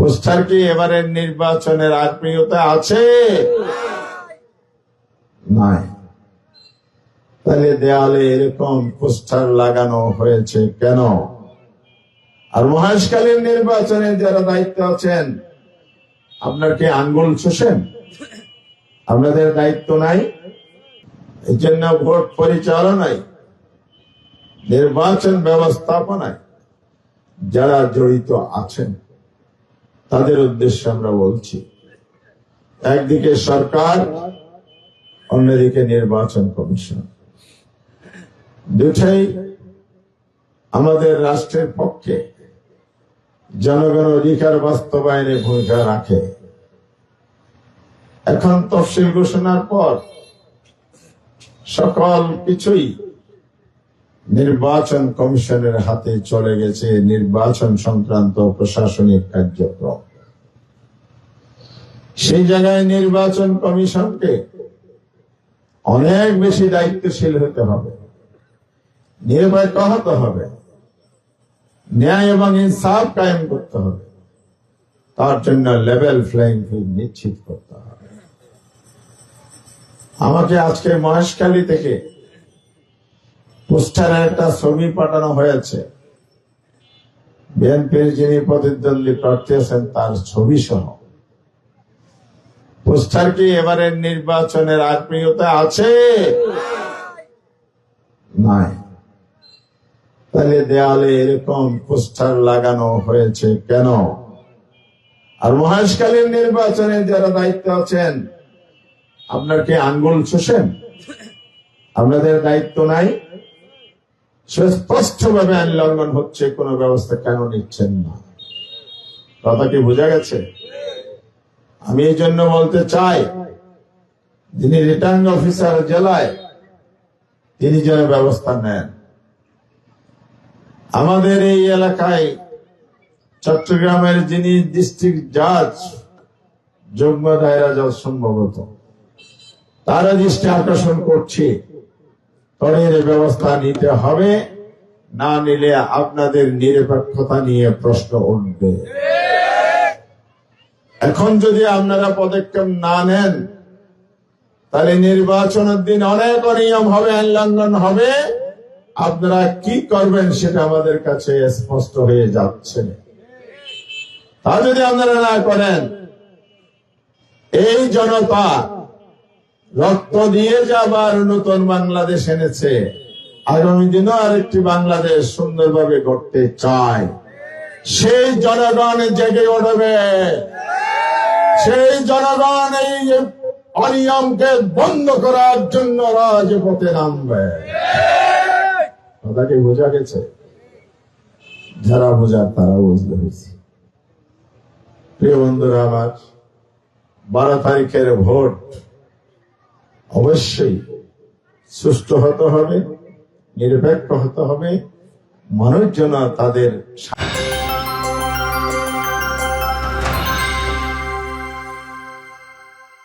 Poster কি এবারের নির্বাচনের আত্মীয়তা আছে? নাই। তাহলে দেয়ালে এরকম পোস্টার লাগানো হয়েছে কেন? আর মহেশকালীন নির্বাচনে যারা দায়িত্ব আছেন, আপনার কি আঙ্গুল চষেন আপনাদের দায়িত্ব নাই? এই জন্য ভোট পরিচালনায়, নির্বাচন ব্যবস্থাপনায় যারা জড়িত আছেন তাদের উদ্দেশ্যে আমরা বলছি, একদিকে সরকার, অন্যদিকে নির্বাচন কমিশন। দুটাই আমাদের রাষ্ট্রের পক্ষে জনগণ অধিকার বাস্তবায়নে ভূমিকা রাখে। এখন তফসিল ঘোষণার পর সকল কিছুই নির্বাচন কমিশনের হাতে চলে গেছে, নির্বাচন সংক্রান্ত প্রশাসনিক কার্যক্রম। সেই জায়গায় নির্বাচন কমিশনকে অনেক বেশি দায়িত্বশীল হতে হবে নির্বাচিত হতে হবে, ন্যায় এবং ইনসাফ কায়েম করতে হবে। তার জন্য লেভেল ফ্লাইং ফিল্ড নিশ্চিত করতে হবে। আমাকে আজকে মহেশখালী থেকে পোস্টারের একটা ছবি পাঠানো হয়েছে। বিএনপির যিনি প্রতিদ্বন্দ্বী প্রার্থী আছেন, তার ছবি সহ পোস্টার কি এবারের নির্বাচনের আত্মীয়তা আছে? নাই। তাহলে দেয়ালে এরকম পোস্টার লাগানো হয়েছে কেন? আর মহেশকালীন নির্বাচনে যারা দায়িত্ব আছেন, আপনার কি আঙ্গুল চষেন? আপনাদের দায়িত্ব নাই? সুস্পষ্ট ভাবে আইন লঙ্ঘন হচ্ছে, কোন ব্যবস্থা কেন নিচ্ছেন না? কথা কি বোঝা গেছে? আমি এই জন্য বলতে চাই, যিনি রিটার্নিং অফিসার জেলায়, তিনি যেন ব্যবস্থা নেন। আমাদের এই এলাকায় চট্টগ্রামের যিনি ডিস্ট্রিক্ট জাজ যুগ্ম দায়রা জজ সম্ভবত, তারা দৃষ্টি আকর্ষণ করছে। তরের ব্যবস্থা নিতে হবে, না নিলে আপনাদের নিরপেক্ষতা নিয়ে প্রশ্ন উঠবে। এখন যদি আপনারা পদক্ষেপ না নেন, তাহলে নির্বাচনের দিন অনেক অনিয়ম হবে আইন লঙ্ঘন হবে। আপনারা কি করবেন সেটা আমাদের কাছে স্পষ্ট হয়ে যাচ্ছে তা যদি আপনারা না করেন, এই জনতা রক্ত দিয়ে যাবার নতুন বাংলাদেশ এনেছে। আগামী দিনও আরেকটি বাংলাদেশ সুন্দরভাবে গড়তে চায়। সেই জনগণ জেগে উঠবে। সেই জনগণ এই অনিয়মকে বন্ধ করার জন্য রাজপথে নামবে। কথাকে বোঝা গেছে? যারা বোঝার তারা বুঝতে হয়েছে প্রিয় বন্ধুরা আমার, বারো তারিখের ভোট অবশ্যই সুস্থ হতে হবে, নিরপেক্ষ হতে হবে মানুষ যেন তাদের